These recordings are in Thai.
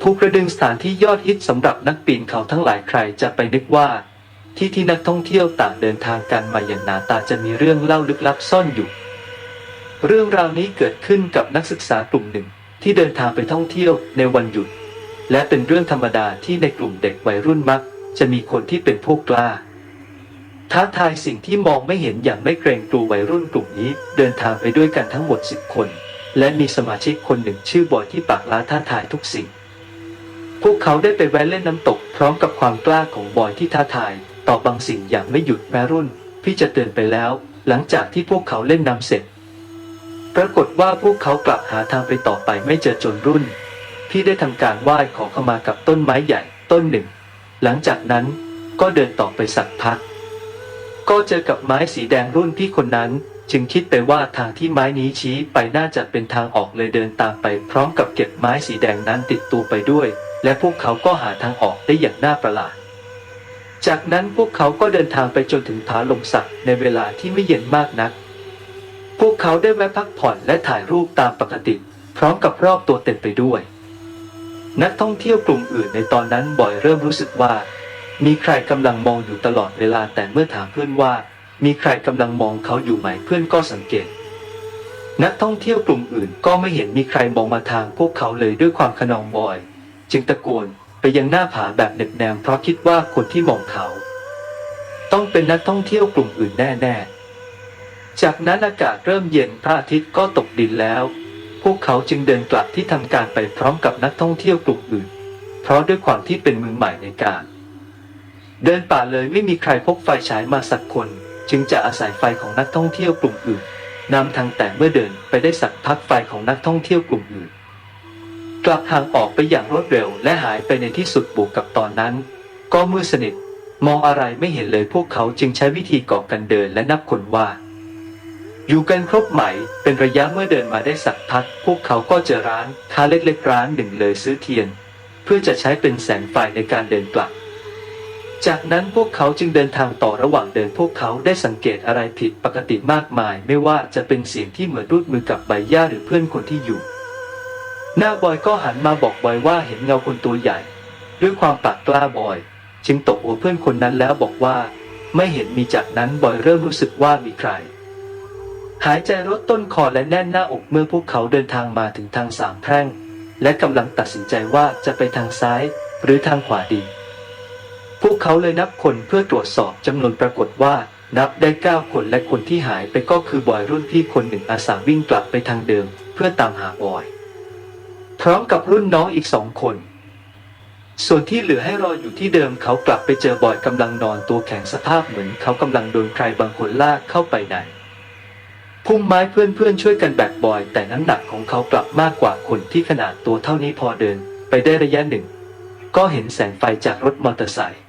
ภูกระดึงสถานที่ยอดฮิตสำหรับนักปีนเขาทั้งหลายใครจะไปนึกว่า ที่ที่นักท่องเที่ยวต่างเดินทางกันมาอย่างหนาตาจะมีเรื่องเล่าลึกลับซ่อนอยู่ เรื่องราวนี้เกิดขึ้นกับนักศึกษากลุ่มหนึ่งที่เดินทางไปท่องเที่ยวในวันหยุด และเป็นเรื่องธรรมดาที่ในกลุ่มเด็กวัยรุ่นมัก จะมีคนที่เป็นพวกกล้าท้าทายสิ่งที่มองไม่เห็นอย่างไม่เกรงกลัววัยรุ่นกลุ่มนี้เดินทางไปด้วยกันทั้งหมดสิบคน และมีสมาชิกคนหนึ่งชื่อบอยที่ปากล้าท้าทายทุกสิ่ง พวกเขาได้ไปแวะเล่นน้ำตกพร้อมกับความกล้าของบอยที่ท้าทาย ต่อบางสิ่งอย่างไม่หยุดแม้รุ่น พี่จะเตือนไปแล้ว หลังจากที่พวกเขาเล่นน้ำเสร็จ ปรากฏว่าพวกเขากลับหาทางไปต่อไปไม่เจอจนรุ่น พี่ได้ทำการไหว้ขอขมากับต้นไม้ใหญ่ต้นหนึ่ง หลังจากนั้นก็เดินต่อไปสักพัก ก็เจอกับไม้สีแดงรุ่นพี่คนนั้นจึงคิดไปว่าทางที่ไม้นี้ชี้ไปน่าจะเป็นทางออกเลยเดินตามไป พร้อมกับเก็บไม้สีแดงนั้นติดตัวไปด้วย และพวกเขาก็หาทางออกได้อย่างน่าประหลาด จากนั้นพวกเขาก็เดินทางไปจนถึงผาลมสักในเวลาที่ไม่เย็นมากนัก พวกเขาได้แวะพักผ่อนและถ่ายรูปตามปกติ พร้อมกับรอบตัวเต็มไปด้วย นักท่องเที่ยวกลุ่มอื่นในตอนนั้นบ่อยเริ่มรู้สึกว่า มีใครกำลังมองอยู่ตลอดเวลาแต่เมื่อถามเพื่อนว่า มีใครกำลังมองเขาอยู่ไหมเพื่อนก็สังเกตนักท่องเที่ยวกลุ่มอื่นก็ไม่เห็นมีใครมองมาทางพวกเขาเลยด้วยความขนองบ่อย จึงตะโกนไปยังหน้าผาแบบเหน็บแนมเพราะคิดว่าคนที่มองเขา ต้องเป็นนักท่องเที่ยวกลุ่มอื่นแน่ๆ จากนั้นอากาศเริ่มเย็นพระอาทิตย์ก็ตกดินแล้ว พวกเขาจึงเดินกลับที่ทำการไปพร้อมกับนักท่องเที่ยวกลุ่มอื่น เพราะด้วยความที่เป็นมือใหม่ในการ เดินป่าเลยไม่มีใครพกไฟฉายมาสักคน จึงจะอาศัยไฟของนักท่องเที่ยวกลุ่มอื่นนำทางแต่เมื่อเดินไปได้สักพักไฟของนักท่องเที่ยวกลุ่มอื่น กลับห่างออกไปอย่างรวดเร็วและหายไปในที่สุดบวกกับตอนนั้น ก็มืดสนิท มองอะไรไม่เห็นเลยพวกเขาจึงใช้วิธีกาะกันเดินและนับคนว่า อยู่กันครบไหม เป็นระยะเมื่อเดินมาได้สักพัก พวกเขาก็เจอร้านค้าเล็กๆร้านหนึ่งเลยซื้อเทียน เพื่อจะใช้เป็นแสงไฟในการเดินกลับจากนั้นพวกเขาจึงเดินทางต่อระหว่างเดินพวกเขาได้สังเกตอะไรผิดปกติมากมาย ไม่ว่าจะเป็นเสียงที่เหมือนรูดมือกับใบหญ้าหรือเพื่อนคนที่อยู่ น้าบอยก็หันมาบอกบอยว่าเห็นเงาคนตัวใหญ่ ด้วยความปากกล้าบอย จึงตบหัวเพื่อนคนนั้นแล้วบอกว่า ไม่เห็นมีจากนั้นบอยเริ่มรู้สึกว่ามีใคร หายใจลดต้นคอและแน่นหน้าอกเมื่อพวกเขาเดินทางมาถึงทางสามแพร่ง และกำลังตัดสินใจว่าจะไปทางซ้าย หรือทางขวาดี พวกเขาเลยนับคนเพื่อตรวจสอบจำนวนปรากฏว่านับได้เก้าคนและคนที่หายไปก็คือบอยรุ่นพี่คนหนึ่งอาสาวิ่งกลับไปทางเดิม เพื่อตามหาบอย พร้อมกับรุ่นน้องอีกสองคน ส่วนที่เหลือให้รออยู่ที่เดิมเขากลับไปเจอบอยกำลังนอนตัวแข็งสภาพเหมือนเขากำลังโดนใครบางคนลากเข้าไปในพุ่มไม้เพื่อนๆช่วยกันแบกบอย แต่น้ำหนักของเขากลับมากกว่าคนที่ขนาดตัวเท่านี้พอเดิน ไปได้ระยะหนึ่ง ก็เห็นแสงไฟจากรถมอเตอร์ไซค์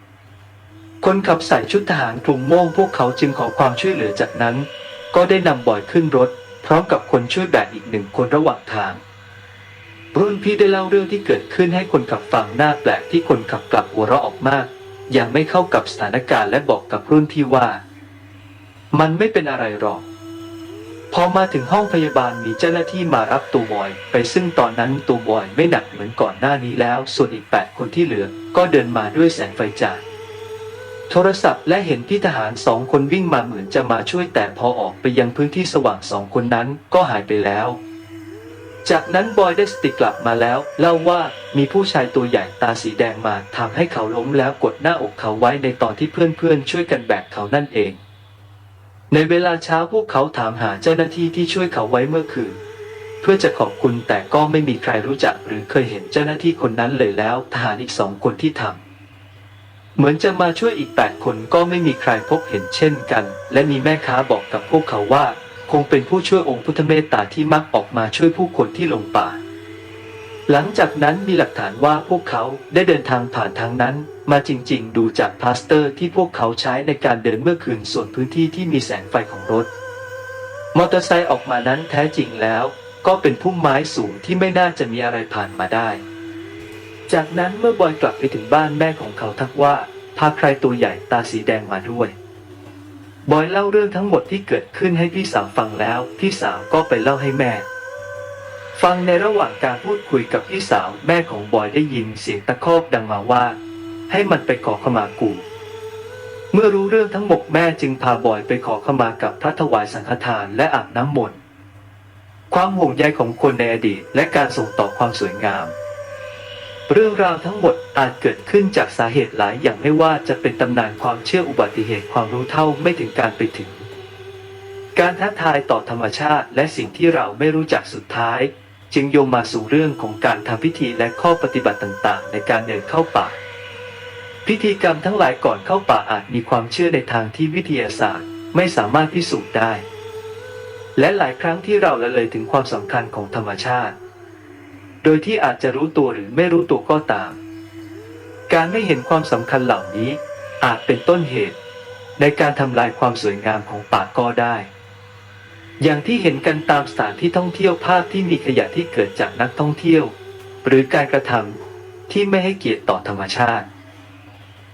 คนขับใส่ชุดทหารกลุ่มโม่งพวกเขาจึงขอความช่วยเหลือจากนั้น ก็ได้นำบอยขึ้นรถ พร้อมกับคนช่วยแบกอีกหนึ่งคนระหว่างทาง รุ่นพี่ได้เล่าเรื่องที่เกิดขึ้นให้คนขับฟังหน้าแปลกที่คนขับกลับหัวเราะออกมาก ยังไม่เข้ากับสถานการณ์และบอกกับรุ่นพี่ว่า มันไม่เป็นอะไรหรอก พอมาถึงห้องพยาบาลมีเจ้าหน้าที่มารับตัวบอย ไปซึ่งตอนนั้นตัวบอยไม่หนักเหมือนก่อนหน้านี้แล้ว ส่วนอีกแปดคนที่เหลือ ก็เดินมาด้วยแสงไฟจากโทรศัพท์และเห็นพี่ทหารสองคนวิ่งมาเหมือนจะมาช่วยแต่พอออกไปยังพื้นที่สว่างสองคนนั้นก็หายไปแล้ว จากนั้นบอยได้สติกลับมาแล้ว เล่าว่ามีผู้ชายตัวใหญ่ตาสีแดงมาทำให้เขาล้มแล้วกดหน้าอกเขาไว้ในตอนที่เพื่อนๆช่วยกันแบกเขานั่นเอง ในเวลาเช้าพวกเขาถามหาเจ้าหน้าที่ที่ช่วยเขาไว้เมื่อคืนเพื่อจะขอบคุณแต่ก็ไม่มีใครรู้จักหรือเคยเห็นเจ้าหน้าที่คนนั้นเลยแล้วทหารอีกสองคนที่ทำเหมือนจะมาช่วยอีกแปดคนก็ไม่มีใครพบเห็นเช่นกัน และมีแม่ค้าบอกกับพวกเขาว่า คงเป็นผู้ช่วยองค์พุทธเมตตาที่มักออกมาช่วยผู้คนที่หลงป่า หลังจากนั้นมีหลักฐานว่าพวกเขาได้เดินทางผ่านทางนั้น มาจริง ๆ ดูจากพาสเตอร์ที่พวกเขาใช้ในการเดินเมื่อคืนส่วนพื้นที่ที่มีแสงไฟของรถ มอเตอร์ไซค์ออกมานั้นแท้จริงแล้ว ก็เป็นพุ่มไม้สูงที่ไม่น่าจะมีอะไรผ่านมาได้ จากนั้นเมื่อบอยกลับไปถึงบ้านแม่ของเขาทักว่าพาใครตัวใหญ่ตาสีแดงมาด้วย บอยเล่าเรื่องทั้งหมดที่เกิดขึ้นให้พี่สาวฟังแล้ว พี่สาวก็ไปเล่าให้แม่ ฟังในระหว่างการพูดคุยกับพี่สาวแม่ของบอยได้ยินเสียงตะคอกดังมาว่า ให้มันไปขอขมากูเมื่อรู้เรื่องทั้งหมดแม่จึงพาบอยไปขอขมากับพระถวายสังฆทานและอาบน้ำมนต์ความห่วงใยของคนในอดีตและการส่งต่อความสวยงาม เรื่องราวทั้งหมดอาจเกิดขึ้นจากสาเหตุหลายอย่างไม่ว่าจะเป็นตำนานความเชื่ออุบัติเหตุความรู้เท่าไม่ถึงการไปถึง การท้าทายต่อธรรมชาติและสิ่งที่เราไม่รู้จักสุดท้าย จึงโยงมาสู่เรื่องของการทำพิธีและข้อปฏิบัติต่างๆ ในการเดินเข้าป่า พิธีกรรมทั้งหลายก่อนเข้าป่าอาจมีความเชื่อในทางที่วิทยาศาสตร์ ไม่สามารถพิสูจน์ได้ และหลายครั้งที่เราละเลยถึงความสำคัญของธรรมชาติ โดยที่อาจจะรู้ตัวหรือไม่รู้ตัวก็ตาม การไม่เห็นความสำคัญเหล่านี้ อาจเป็นต้นเหตุ ในการทำลายความสวยงามของป่าก็ได้ อย่างที่เห็นกันตามสถานที่ท่องเที่ยวภาพที่มีขยะที่เกิดจากนักท่องเที่ยว หรือการกระทำที่ไม่ให้เกียรติต่อธรรมชาติ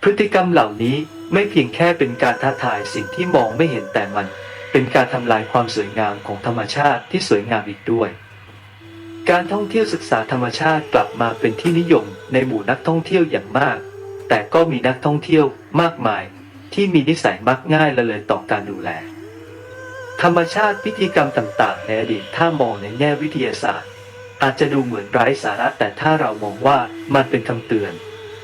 พฤติกรรมเหล่านี้ไม่เพียงแค่เป็นการท้าทายสิ่งที่มองไม่เห็นแต่มัน เป็นการทำลายความสวยงามของธรรมชาติที่สวยงามอีกด้วย การท่องเที่ยวศึกษาธรรมชาติกลับมาเป็นที่นิยมในหมู่นักท่องเที่ยวอย่างมาก แต่ก็มีนักท่องเที่ยวมากมาย ที่มีนิสัยมักง่ายละเลยต่อการดูแล ธรรมชาติพิธีกรรมต่างๆ ในอดีตถ้ามองในแง่วิทยาศาสตร์ อาจจะดูเหมือนไร้สาระแต่ถ้าเรามองว่ามันเป็นคำเตือน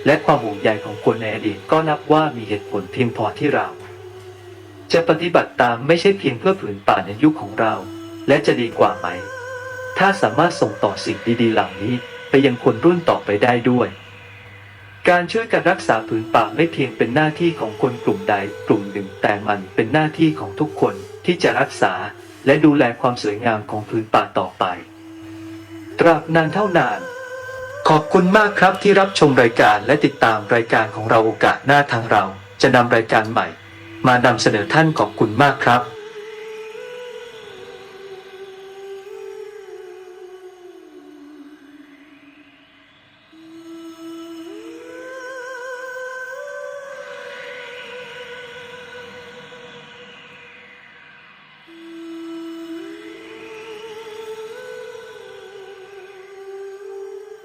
และความห่วงใยของคนในอดีตก็นับว่ามีเหตุผลเพียงพอที่เรา จะปฏิบัติตามไม่ใช่เพียงเพื่อผืนป่าในยุคของเรา และจะดีกว่าไหม ถ้าสามารถส่งต่อสิ่งดีๆ เหล่านี้ไปยังคนรุ่นต่อไปได้ด้วย การช่วยกันรักษาผืนป่าไม่เพียงเป็นหน้าที่ของคนกลุ่มใดกลุ่มหนึ่ง แต่มันเป็นหน้าที่ของทุกคนที่จะรักษาและดูแลความสวยงามของผืนป่าต่อไป ตราบนานเท่านาน ขอบคุณมากครับที่รับชมรายการและติดตามรายการของเราโอกาสหน้าทางเรา จะนำรายการใหม่ มานำเสนอท่านขอบคุณมากครับ